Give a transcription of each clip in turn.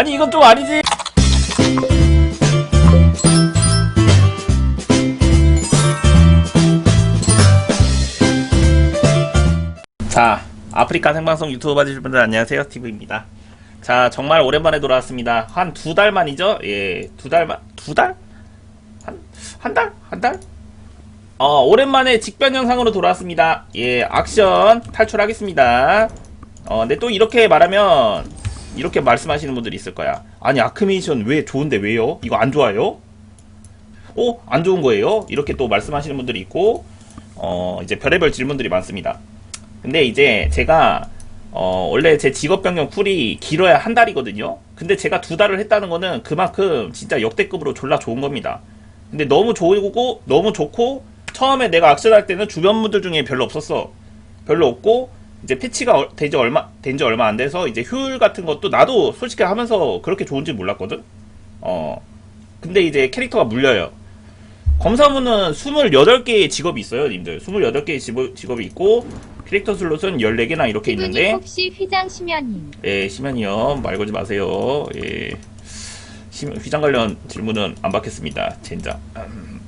아니 이건 좀 아니지. 자, 아프리카 생방송 유튜브 봐주실 분들 안녕하세요. 티브입니다. 자, 정말 오랜만에 돌아왔습니다. 한 두 달 만이죠? 예, 두 달 만, 두 달? 한, 한 달? 한 달? 어, 오랜만에 직변 영상으로 돌아왔습니다. 예, 액션 탈출하겠습니다. 어, 근데 또 이렇게 말하면, 이렇게 말씀하시는 분들이 있을 거야. 아니, 아크미션 왜 좋은데 왜요? 이거 안 좋아요? 어? 안 좋은 거예요? 이렇게 또 말씀하시는 분들이 있고, 어, 이제 별의별 질문들이 많습니다. 근데 이제 제가 어 원래 제 직업 변경 쿨이 길어야 한 달이거든요. 근데 제가 두 달을 했다는 거는 그만큼 진짜 역대급으로 졸라 좋은 겁니다. 근데 너무 좋고 너무 좋고 처음에 내가 악셀할 때는 주변 분들 중에 별로 없었어. 별로 없고 이제 패치가 어- 되지 얼마 된지 얼마 안 돼서 이제 효율 같은 것도 나도 솔직히 하면서 그렇게 좋은지 몰랐거든. 어 근데 이제 캐릭터가 물려요. 검사부는 28개의 직업이 있어요, 님들. 28개의 직업, 직업이 있고, 캐릭터 슬롯은 14개나 이렇게 있는데, 혹시 휘장 심연님 예, 심연이요. 말 걸지 마세요. 예. 심- 휘장 관련 질문은 안 받겠습니다. 젠장. 음,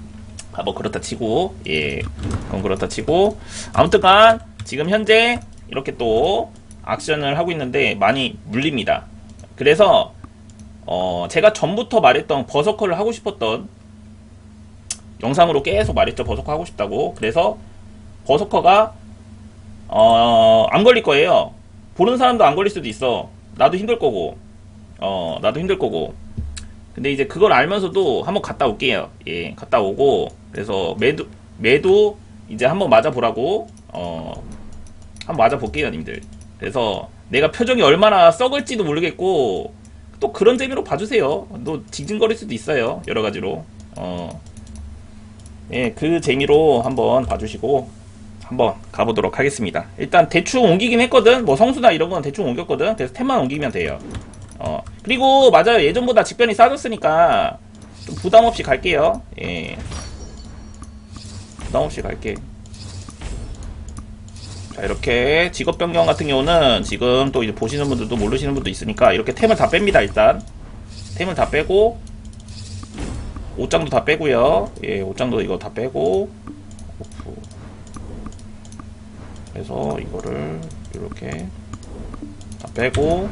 아, 뭐, 그렇다 치고, 예. 그건 그렇다 치고. 아무튼간, 지금 현재, 이렇게 또, 액션을 하고 있는데, 많이 물립니다. 그래서, 어, 제가 전부터 말했던 버서커를 하고 싶었던, 영상으로 계속 말했죠. 버서커 하고 싶다고. 그래서, 버서커가, 어, 안 걸릴 거예요. 보는 사람도 안 걸릴 수도 있어. 나도 힘들 거고. 어, 나도 힘들 거고. 근데 이제 그걸 알면서도 한번 갔다 올게요. 예, 갔다 오고. 그래서 매도, 매도 이제 한번 맞아보라고. 어, 한번 맞아볼게요, 님들. 그래서 내가 표정이 얼마나 썩을지도 모르겠고, 또 그런 재미로 봐주세요. 또 징징거릴 수도 있어요. 여러 가지로. 어, 예, 그 재미로 한번 봐주시고, 한번 가보도록 하겠습니다. 일단 대충 옮기긴 했거든. 뭐 성수나 이런 건 대충 옮겼거든. 그래서 템만 옮기면 돼요. 어 그리고 맞아요. 예전보다 직변이 싸졌으니까 좀 부담 없이 갈게요. 예. 부담 없이 갈게. 자 이렇게 직업 변경 같은 경우는 지금 또 이제 보시는 분들도 모르시는 분도 있으니까 이렇게 템을 다 뺍니다. 일단 템을 다 빼고 옷장도 다 빼고요. 예, 옷장도 이거 다 빼고. 그래서 이거를 이렇게 다 빼고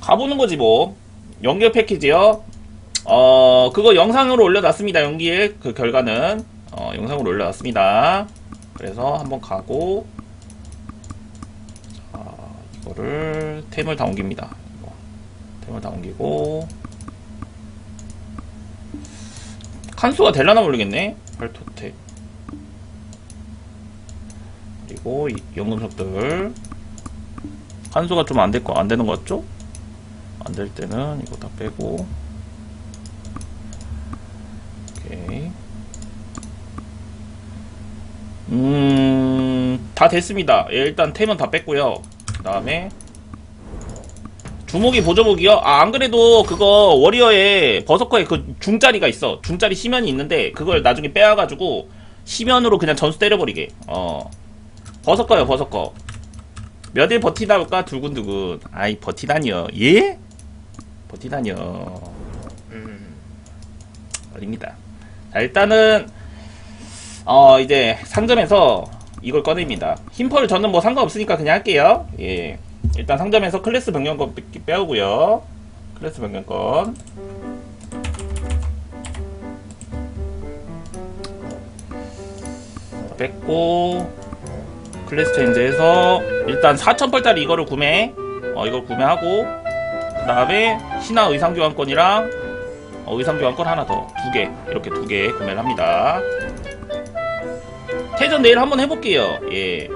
가보는 거지 뭐 연결 패키지요 어 그거 영상으로 올려놨습니다 연기의 그 결과는 어 영상으로 올려놨습니다. 그래서 한번 가고 자 이거를 템을 다 옮깁니다. 템을 다 옮기고. 칸수가 될라나 모르겠네. 발토템 그리고 이 연금석들. 한수가 좀 안 될 거, 안 되는 거 같죠? 안 될 때는 이거 다 빼고 오케이 음, 다 됐습니다. 예, 일단 템은 다 뺐고요. 그 다음에 주목이 보조목이요? 아, 안 그래도 그거 워리어에 버서커에 그 중짜리가 있어. 중짜리 시면이 있는데 그걸 나중에 빼와가지고 시면으로 그냥 전수 때려버리게. 어. 버섯거요 버섯거 몇일 버티다 볼까 두근두근 아이 버티다니요 예? 버티다니요 음 어립니다 자 일단은 어 이제 상점에서 이걸 꺼냅니다. 힘펄 저는 뭐 상관없으니까 그냥 할게요. 예. 일단 상점에서 클래스 변경권 빼- 빼오고요. 클래스 변경권. 뺐고 클래스 체인지에서 일단 4,000벌짜리 이거를 구매. 어 이걸 구매하고 그 다음에 신화 의상 교환권이랑 어, 의상 교환권 하나 더 두 개 이렇게 두 개 구매를 합니다 태전 내일 한번 해볼게요 예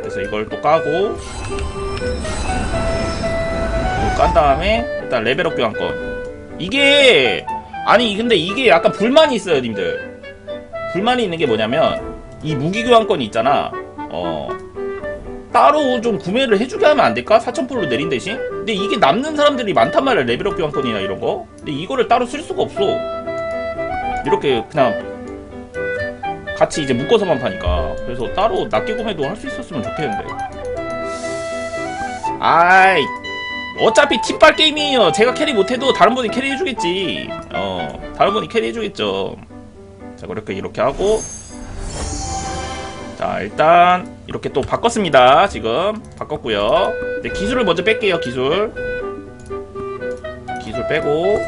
그래서 이걸 또 까고 이거 깐 다음에 일단 레벨업 교환권 이게 아니 근데 이게 약간 불만이 있어요 님들 불만이 있는 게 뭐냐면 이 무기 교환권이 있잖아. 어. 따로 좀 구매를 해주게 하면 안 될까? 4,000%로 내린 대신? 근데 이게 남는 사람들이 많단 말이야. 레벨업 교환권이나 이런 거. 근데 이거를 따로 쓸 수가 없어. 이렇게 그냥 같이 이제 묶어서만 파니까. 그래서 따로 낱개 구매도 할 수 있었으면 좋겠는데. 아이 어차피 팀빨 게임이에요. 제가 캐리 못해도 다른 분이 캐리 해주겠지. 어 다른 분이 캐리 해주겠죠. 자 그렇게 이렇게 하고. 자 일단 이렇게 또 바꿨습니다 지금. 바꿨고요. 네, 기술을 먼저 뺄게요 기술. 기술 빼고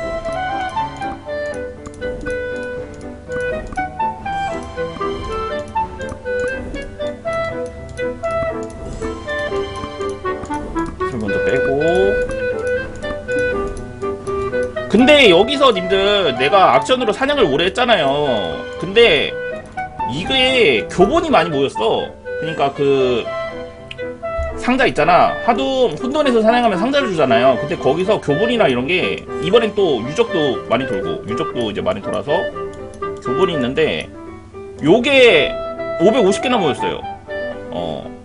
근데 여기서 님들 내가 악션으로 사냥을 오래 했잖아요. 근데 이게 교본이 많이 모였어. 그러니까 그 상자 있잖아. 하도 혼돈에서 사냥하면 상자를 주잖아요. 근데 거기서 교본이나 이런 게 이번엔 또 유적도 많이 돌고 유적도 이제 많이 돌아서 교본이 있는데 요게 550개나 모였어요. 어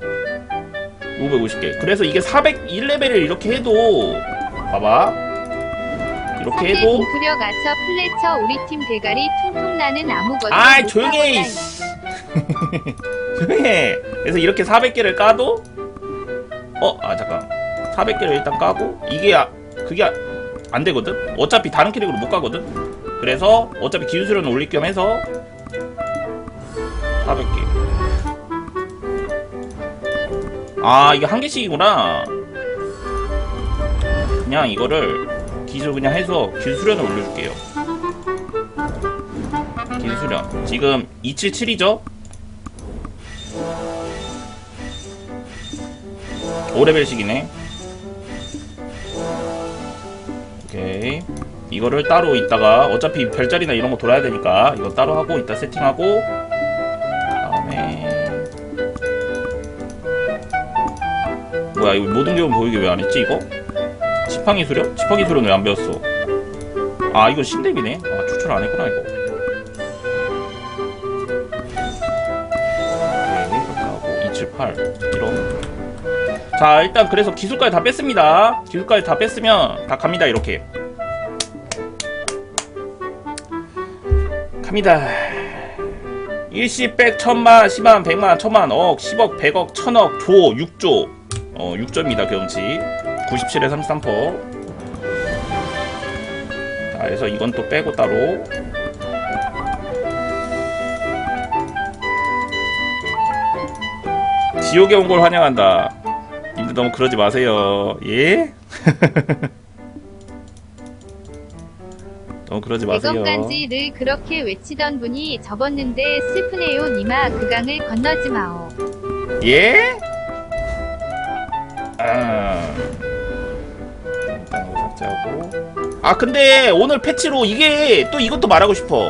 550개. 그래서 이게 401레벨을 이렇게 해도 봐봐 이렇게 해도 공투력 아처 플래처 우리 팀 대가리 퉁퉁 나는 아무것도 아이 못 조용히 해 하고 이씨. 조용히 해 그래서 이렇게 400개를 까도 어? 아 잠깐 400개를 일단 까고 이게 아, 그게 아- 안 되거든? 어차피 다른 캐릭으로 못 가거든? 그래서 어차피 기술수련 올릴 겸 해서 400개 아 이게 한 개씩이구나 그냥 이거를 기술 그냥 해서 기술수련을 올려줄게요 기술수련 지금 277이죠? 5레벨씩이네 오케이 이거를 따로 있다가 어차피 별자리나 이런 거 돌아야 되니까 이거 따로 하고 이따 세팅하고 다음에 뭐야 이거 모든 경우 보이게 왜 안 했지 이거? 지팡이 수련? 지팡이 수련 왜 안 배웠어? 아 이거 신데비네. 아 추천 안 했구나 이거. 하고 278 이런. 자 일단 그래서 기술까지 다 뺐습니다. 기술까지 다 뺐으면 다 갑니다 이렇게. 갑니다. 일시 백 천만 십만 백만 천만 억 십억 백억 천억 조 6조 어 6조입니다 경치 97에 33%. 자 그래서 이건 또 빼고 따로 지옥에 온 걸 환영한다. 님들 너무 그러지 마세요. 예? 너무 그러지 마세요. 대검간지를 그렇게 외치던 분이 접었는데 슬프네요 니마 그 강을 건너지 마오 예? 아, 근데 오늘 패치로 이게 또 이것도 말하고 싶어.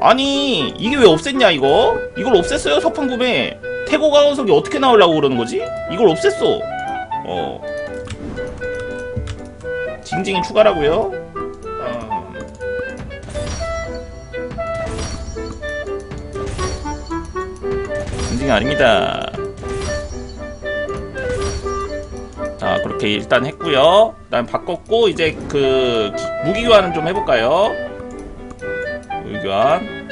아니, 이게 왜 없앴냐, 이거? 이걸 없앴어요, 석판 구매. 태고 강원석이 어떻게 나오려고 그러는 거지? 이걸 없앴어. 어. 징징이 추가라고요? 어. 징징이 아닙니다. 자 그렇게 일단 했고요. 그다음 바꿨고 이제 그 기- 무기 교환은 좀 해볼까요? 무기 교환.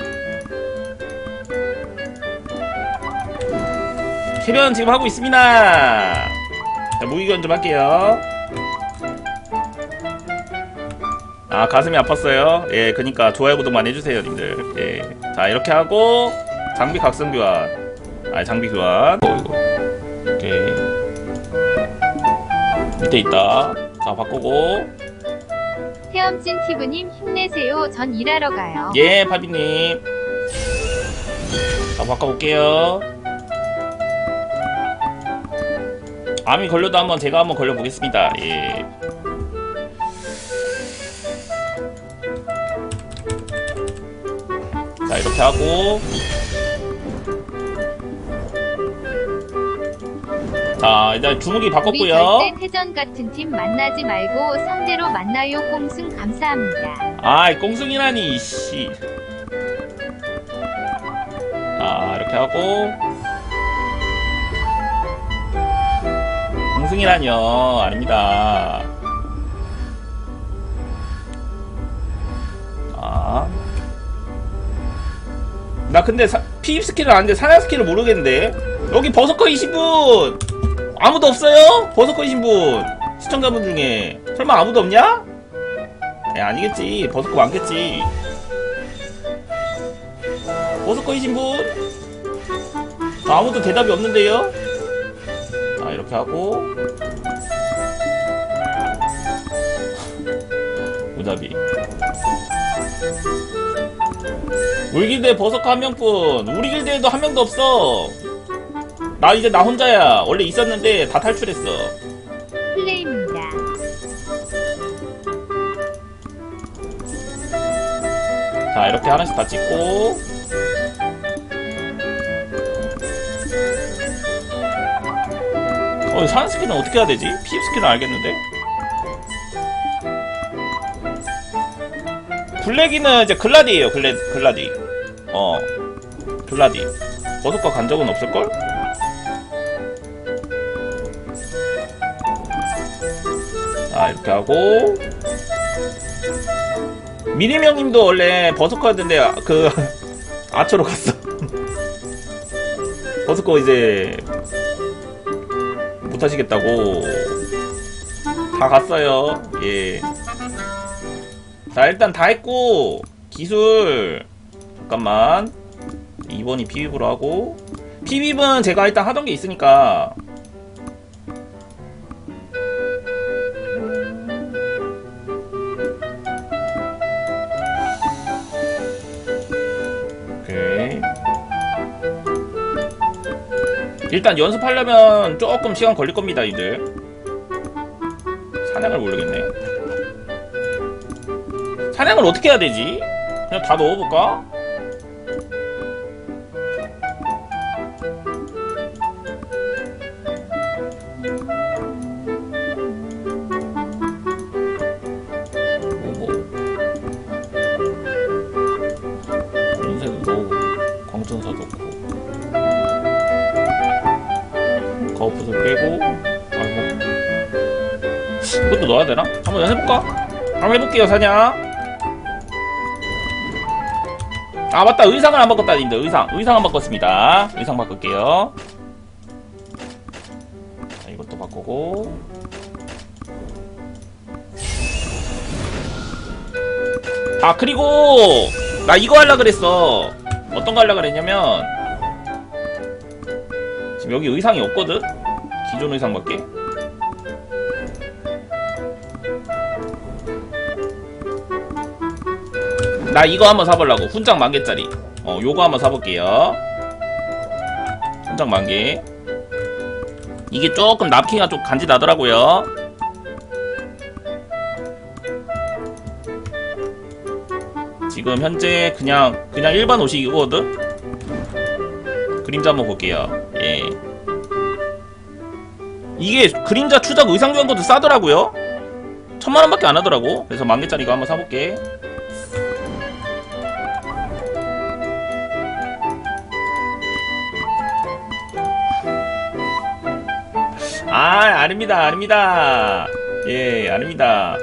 캐변 지금 하고 있습니다. 자 무기 교환 좀 할게요. 아 가슴이 아팠어요? 예 그니까 좋아요 구독 많이 해주세요 님들. 예 자 이렇게 하고 장비 각성 교환. 아 장비 교환. 어 이거. 오케이 밑에 있다. 자, 바꾸고. 헤엄찐 티브님 힘내세요 전 일하러 가요 예, 파비님. 자, 바꿔볼게요. 암이 걸려도 한번 제가 한번 걸려보겠습니다. 예. 자, 이렇게 하고. 자, 일단 주무기 우리 바꿨고요. 절대 태전 같은 팀 만나지 말고 상대로 만나요 꽁승 감사합니다 아이 꽁승이라니 씨. 아 이렇게 하고 꽁승이라뇨 아닙니다. 아. 나 근데 사, 피입 스킬을 아는데 사냥 스킬을 모르겠는데 여기 버서커 20분 아무도 없어요? 버섯컷이신 분 시청자분 중에 설마 아무도 없냐? 에 아니겠지 버섯컷 많겠지 버섯컷이신 분? 아, 아무도 대답이 없는데요? 자 이렇게 하고 우리 길드에 버섯컷 한 명뿐 우리 길드에도 한 명도 없어 나 이제 나 혼자야 원래 있었는데 다 탈출했어 플레임입니다. 자 이렇게 하나씩 다 찍고 어 사는 스킬은 어떻게 해야 되지? 피입 스킬은 알겠는데 블랙이는 이제 글라디에요 글래, 글라디 어 글라디 버섯과 간 적은 없을걸? 이렇게 하고 미림 형님도 원래 버섯커였는데 그 아처로 갔어. 버섯커 이제 못 하시겠다고 다 갔어요. 예. 자 일단 다 했고 기술 잠깐만 2번이 피입으로 하고 피입은 제가 일단 하던 게 있으니까 일단 연습하려면 조금 시간 걸릴 겁니다, 이들. 사냥을 모르겠네. 사냥을 어떻게 해야 되지? 그냥 다 넣어볼까? 사냥 아 맞다. 의상을 안 바꿨다는데 의상. 의상 안 바꿨습니다. 의상 바꿀게요. 자, 이것도 바꾸고. 아 그리고 나 이거 하려 그랬어. 어떤 거 하려 그랬냐면 지금 여기 의상이 없거든? 기존 의상밖에 나 이거 한번 사보려고. 훈장 만개짜리. 어 요거 한번 사볼게요. 훈장 만개. 이게 조금 납키가 좀 간지 나더라고요. 지금 현재 그냥 그냥 일반 옷이 이거거든? 그림자 한번 볼게요. 예. 이게 그림자 추적 의상 교환권도 싸더라고요. 천만원밖에 안 하더라고. 그래서 만개짜리 이거 한번 사볼게 아, 아닙니다, 아닙니다. 예, 아닙니다.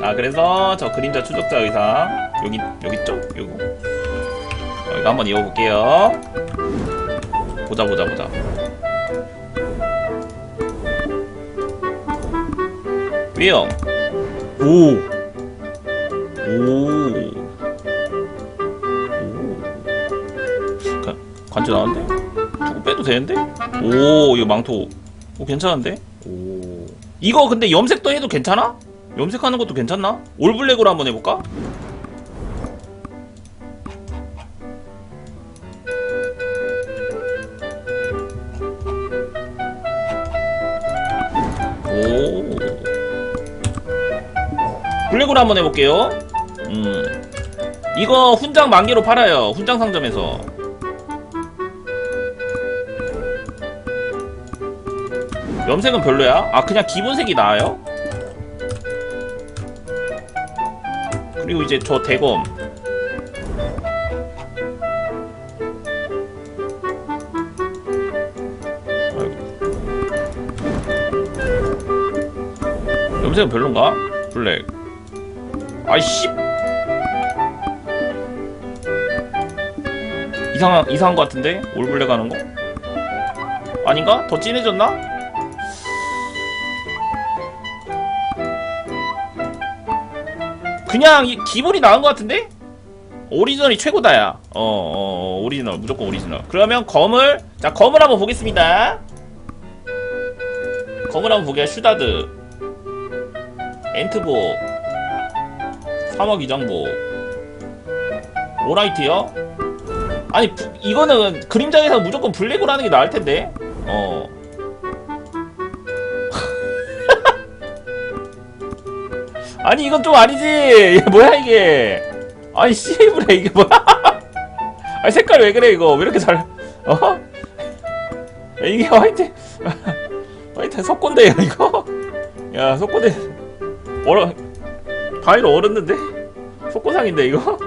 자, 그래서 저 그림자 추적자 의상 여기 여기 있죠? 요거. 어, 이거 한번 입어볼게요. 보자, 보자, 보자. 왜요? 오, 오, 관절 나왔는데? 저거 빼도 되는데? 오, 이거 망토. 오, 괜찮은데? 오. 이거 근데 염색도 해도 괜찮아? 염색하는 것도 괜찮나? 올블랙으로 한번 해볼까? 오. 블랙으로 한번 해볼게요. 음. 이거 훈장 만개로 팔아요. 훈장 상점에서. 염색은 별로야? 아 그냥 기본색이 나아요? 그리고 이제 저 대검. 염색은 별론가? 블랙 아이씨 이상한 이상한 것 같은데 올블랙 하는 거 아닌가? 더 진해졌나? 그냥 이 기본이 나은 것 같은데? 오리지널이 최고다 야. 어, 어, 오리지널. 무조건 오리지널. 그러면 검을, 자, 검을 한번 보겠습니다. 검을 한번 보게요. 슈다드. 엔트보. 3억 이정보. 오라이트요? 아니, 부- 이거는 그림장에서 무조건 블랙으로 하는 게 나을 텐데. 어. 아니 이건 좀 아니지. 얘 뭐야 이게? 아니 씨브레 이게 뭐야? 아니 색깔 왜 그래 이거? 왜 이렇게 잘 어? 야, 이게 화이트 화이트 석곤데요 이거? 야 석곤데 얼어 바위로 얼었는데? 석고상인데 이거?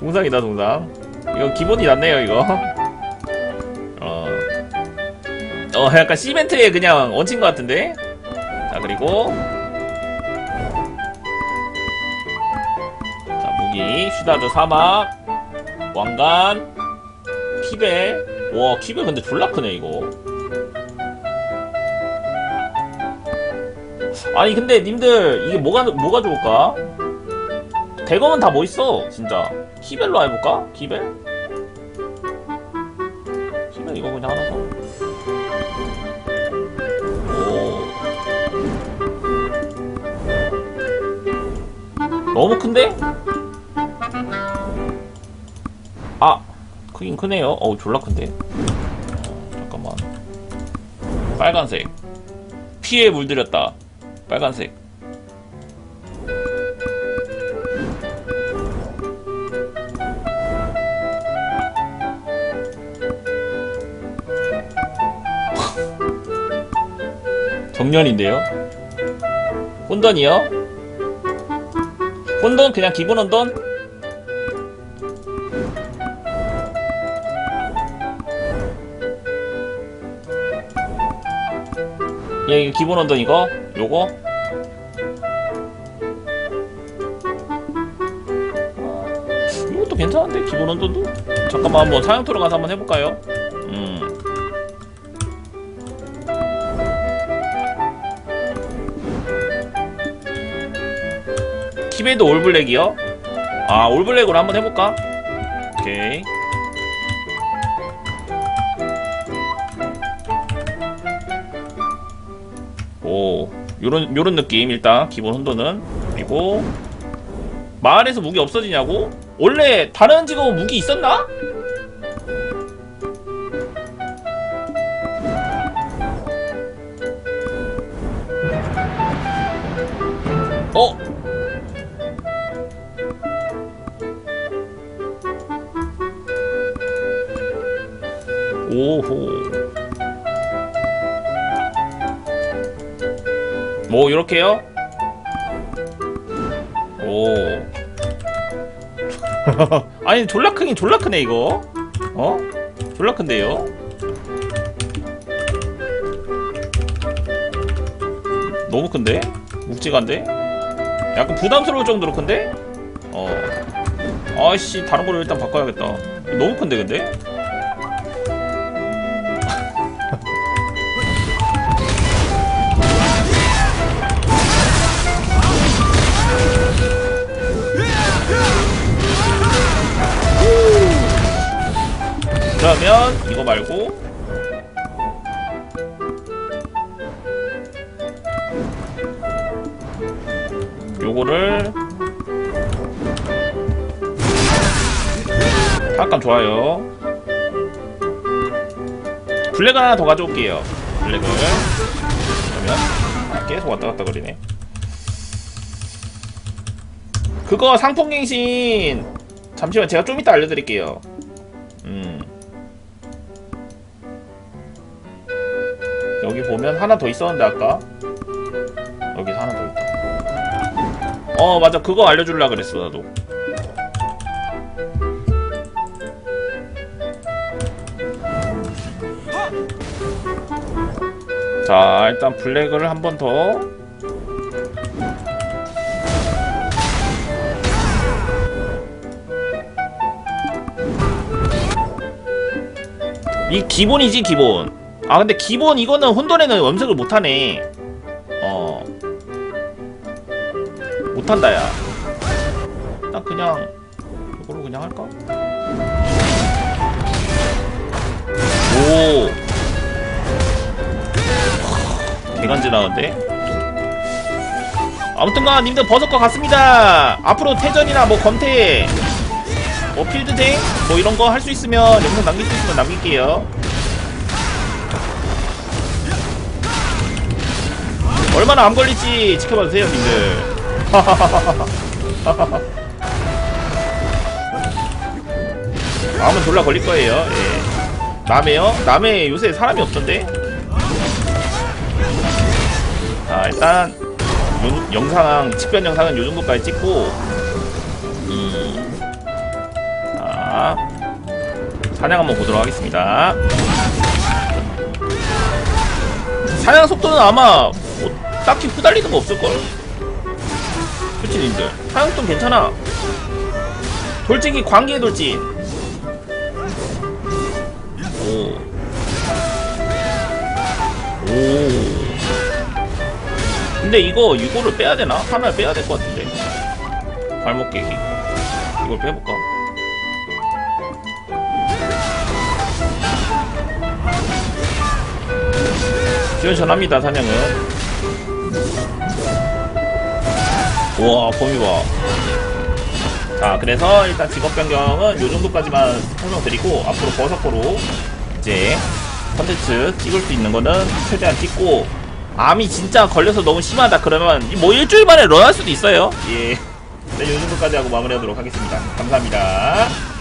동상이다 동상. 이거 기본이 낫네요 이거. 어, 어 약간 시멘트에 그냥 얹힌 것 같은데? 자 그리고 자 무기 슈다드 사막. 왕관. 키베 와 키베 근데 졸라 크네 이거. 아니 근데 님들 이게 뭐가 뭐가 좋을까? 대검은 다 멋있어 진짜. 키벨로 해볼까? 키벨 키벨 이거 그냥 하나 사 오. 너무 큰데? 크긴 크네요. 어우, 졸라 큰데. 어, 잠깐만. 빨간색. 피에 물들였다. 빨간색. 정년인데요? 혼돈이요? 혼돈 그냥 기본 혼돈? 야 이거 기본 혼돈 이거? 요거? 이것도 괜찮은데 기본 혼돈도? 잠깐만 한번 사양토로 가서 한번 해볼까요? 음 키베드 올블랙이요? 아 올블랙으로 한번 해볼까? 오케이 요런 요런 느낌 일단 기본 혼돈은 그리고 마을에서 무기 없어지냐고? 원래 다른 직업은 무기 있었나? 어? 오호. 뭐 이렇게요? 오. 아니 졸라 크긴 졸라 크네 이거. 어? 졸라 큰데요? 너무 큰데? 묵직한데? 약간 부담스러울 정도로 큰데? 어. 아씨 다른 걸로 일단 바꿔야겠다. 너무 큰데 근데? 그러면 이거 말고 요거를 약간 좋아요. 블랙 하나 더 가져올게요. 블랙을. 그러면 계속 왔다 갔다 거리네. 그거 상품 갱신! 잠시만 제가 좀 이따 알려드릴게요 여기 보면 하나 더 있었는데 아까? 여기 하나 더 있다. 어 맞아. 그거 알려줄라 그랬어 나도. 자 일단 블랙을 한 번 더. 이 기본이지 기본 아 근데 기본 이거는 혼돈에는 염색을 못하네. 어. 못한다 야. 그냥 이걸로 그냥 할까? 오. 개간지나는데? 아무튼간 님들 버섯과 같습니다. 앞으로 태전이나 뭐 검태 뭐 필드대 뭐 이런 거 할 수 있으면 영상 남길 수 있으면 남길게요 얼마나 안 걸릴지 지켜봐 주세요 님들 마음은 졸라 걸릴 거예요 예. 남해요? 남해 요새 사람이 없던데 자 일단 요- 영상 직변 영상은 요 정도까지 찍고 음, 자 사냥 한번 보도록 하겠습니다 사냥 속도는 아마 뭐 딱히 후달리는 거 없을걸 그치 님들 속도 괜찮아 돌진기 관계 돌진 오. 오. 근데 이거 이거를 빼야 되나? 하나를 빼야 될 것 같은데. 발목 깨기. 이걸 빼볼까? 시원시원합니다 사냥은. 우와 범위 봐. 자 그래서 일단 직업 변경은 요 정도까지만 설명드리고 앞으로 버섯코로 이제 컨텐츠 찍을 수 있는 거는 최대한 찍고 암이 진짜 걸려서 너무 심하다 그러면 뭐 일주일 만에 런할 수도 있어요 예. 네, 요 정도까지 하고 마무리하도록 하겠습니다 감사합니다